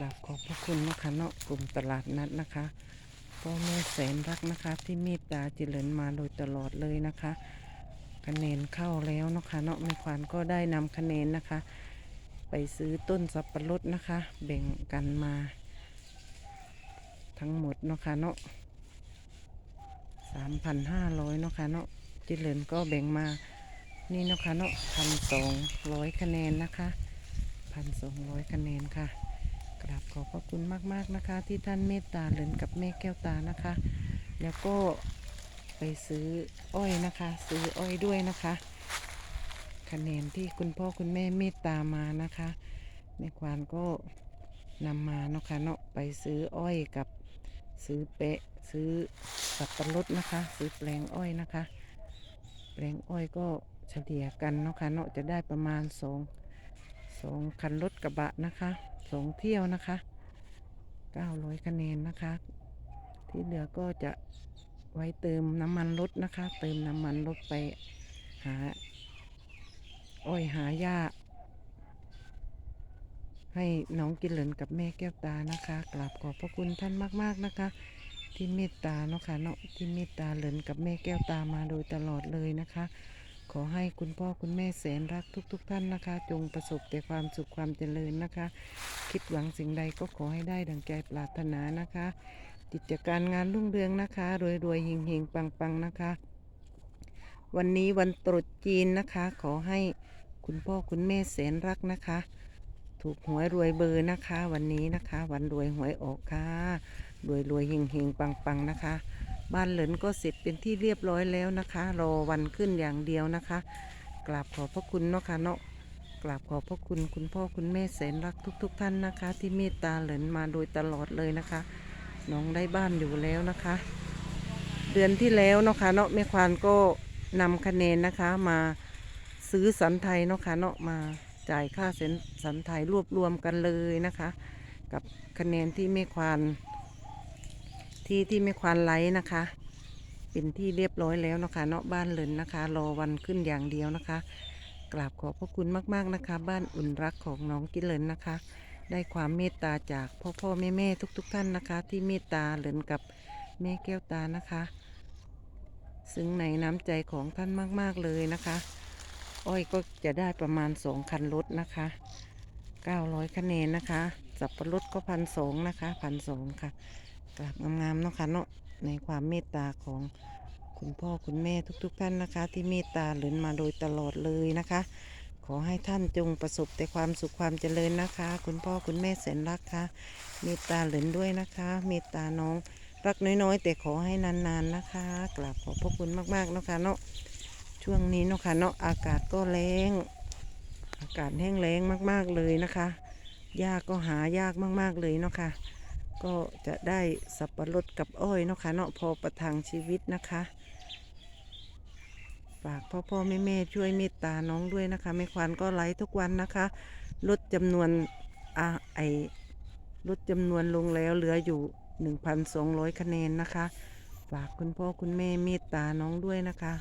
ราบขอบพระคุณนะคะเนาะกลุ่มตลาดนัดนะคะพ่อแม่แสนรักนะคะ ที่เมตตาเจริญมาโดยตลอดเลยนะคะคะแนนเข้าแล้วนะคะเนาะแม่ควานก็ได้นำคะแนนนะคะ ไปซื้อต้นสับปะรดนะคะ แบ่งกันมา ทั้งหมดนะคะเนาะสามพันห้าร้อยนะคะเนาะเจริญก็แบ่งมานี่นะคะเนาะพันสองร้อยคะแนนนะคะพันสองร้อยคะแนนค่ะ ราบขอบพระคุณมาก ๆ นะคะ ที่ท่านเมตตาเหรินกับแม่แก้วตานะคะ แล้วก็ไปซื้ออ้อยนะคะ ซื้ออ้อยด้วยนะคะคะแนนที่คุณพ่อคุณแม่เมตตามานะคะแม่ควานก็นำมาเนาะคะเนาะไปซื้ออ้อยกับซื้อเปะซื้อสับปะรดนะคะ ซื้อแปลงอ้อยนะคะ แปลงอ้อยก็เฉลี่ยกันเนาะค่ะเนาะจะได้ประมาณสอง สองคันรถกระบะนะคะสองเที่ยวนะคะเก้าร้อยคะแนนนะคะ ที่เหลือก็จะไว้เติมน้ำมันรถนะคะ เติมน้ำมันรถไปหาอ้อยหาหญ้า ให้น้องกินเหลินกับแม่แก้วตานะคะกราบขอบพระคุณท่านมาก ๆนะคะ ที่เมตตาเนาะค่ะเนาะที่เมตตาเหลินกับแม่แก้วตามาโดยตลอดเลยนะคะ ขอให้คุณพ่อคุณแม่แสนรักทุกๆท่านนะคะ จงประสบแต่ความสุขความเจริญนะคะ คิดหวังสิ่งใดก็ขอให้ได้ดังใจปรารถนานะคะกิจการงานรุ่งเรืองนะคะ รวยรวยๆเฮงเฮงปังปังนะคะ วันนี้วันตรุษจีนนะคะ ขอให้คุณพ่อคุณแม่แสนรักนะคะ ถูกหวยรวยเบอร์นะคะ วันนี้นะคะ วันรวยหวยออกค่ะรวยรวยเฮงเฮงปังปังนะคะ บ้านเหลินก็เสร็จเป็นที่เรียบร้อยแล้วนะคะ รอวันขึ้นอย่างเดียวนะคะ กราบขอบพระคุณเนาะค่ะเนาะกราบขอบพระคุณคุณพ่อคุณแม่แสนรักทุกๆท่านนะคะ ที่เมตตาเหลินมาโดยตลอดเลยนะคะ น้องได้บ้านอยู่แล้วนะคะ เดือนที่แล้วเนาะค่ะเนาะแม่ควานก็นำคะแนนนะคะมาซื้อสันไทยเนาะค่ะเนาะมาจ่ายค่าเซ็นสันไทยรวบรวมกันเลยนะคะ กับคะแนนที่แม่ควาน ที่ที่ไม่ควานไลท์นะคะ เป็นที่เรียบร้อยแล้วนะคะเนาะบ้านเลินนะคะ รอวันขึ้นอย่างเดียวนะคะ กราบขอบพระคุณมากๆนะคะ บ้านอุ่นรักของน้องกิเลนนะคะ ได้ความเมตตาจากพ่อพ่อแม่แม่ทุก ๆ ท่านนะคะ ที่เมตตาเลินกับแม่แก้วตานะคะซึ่งในน้ำใจของท่านมาก ๆ เลยนะคะ อ้อยก็จะได้ประมาณสองคันรถนะคะ900คะแนนนะคะ สับปะรดก็พันสองนะคะพันสองค่ะ กราบงามๆเนาะค่ะเนาะในความเมตตาของคุณพ่อคุณแม่ทุก ๆ ท่านนะคะ ที่เมตตาหลินมาโดยตลอดเลยนะคะ ขอให้ท่านจงประสบแต่ความสุขความเจริญนะคะ คุณพ่อคุณแม่แสนรักค่ะเมตตาหลินด้วยนะคะ เมตตาน้องรักน้อยๆ แต่ขอให้นานๆนะคะกราบขอบพระคุณมากๆเนาะค่ะเนาะช่วงนี้เนาะค่ะเนาะอากาศก็แรงอากาศแห้งแล้งมาก ๆเลยนะคะหญ้าก็หายากมาก ๆเลยเนาะค่ะ ก็จะได้สับปะรดกับอ้อยเนาะค่ะเนาะพอประทังชีวิตนะคะฝากพ่อพ่อแม่แม่ช่วยเมตตาน้องด้วยนะคะแม่ควานก็ไลฟ์ทุกวันนะคะลดจำนวนอ่าไอลดจำนวนลงแล้วเหลืออยู่ 1,200 คะแนนนะคะ ฝากคุณพ่อคุณแม่เมตตาน้องด้วยนะคะ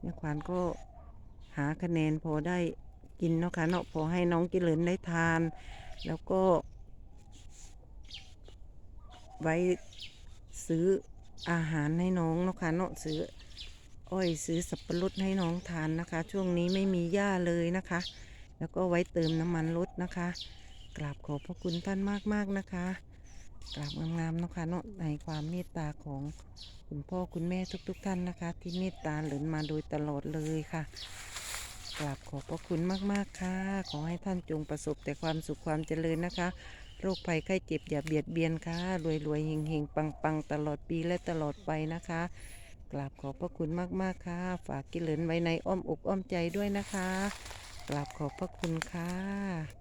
แม่ควานก็หาคะแนนพอได้กินเนาะค่ะเนาะพอให้น้องกินเหลินได้ทาน แล้วก็ ไว้ซื้ออาหารให้น้องนะคะเนาะซื้ออ้อยซื้อสับปะรดให้น้องทานนะคะ ช่วงนี้ไม่มีหญ้าเลยนะคะ แล้วก็ไว้เติมน้ำมันรถนะคะ กราบขอบพระคุณท่านมากๆนะคะกราบงามๆนะคะเนาะในความเมตตาของคุณพ่อคุณแม่ทุก ๆ ท่านนะคะ ที่เมตตาเหลินมาโดยตลอดเลยค่ะกราบขอบพระคุณมากๆค่ะ ขอให้ท่านจงประสบแต่ความสุขความเจริญนะคะ โรคภัยไข้เจ็บอย่าเบียดเบียนค่ะ รวยรวยเฮงเฮงปังปังตลอดปีและตลอดไปนะคะ กราบขอบพระคุณมาก ๆ ค่ะ ฝากกิเลนไว้ในอ้อมอกอ้อมใจด้วยนะคะ กราบขอบพระคุณค่ะ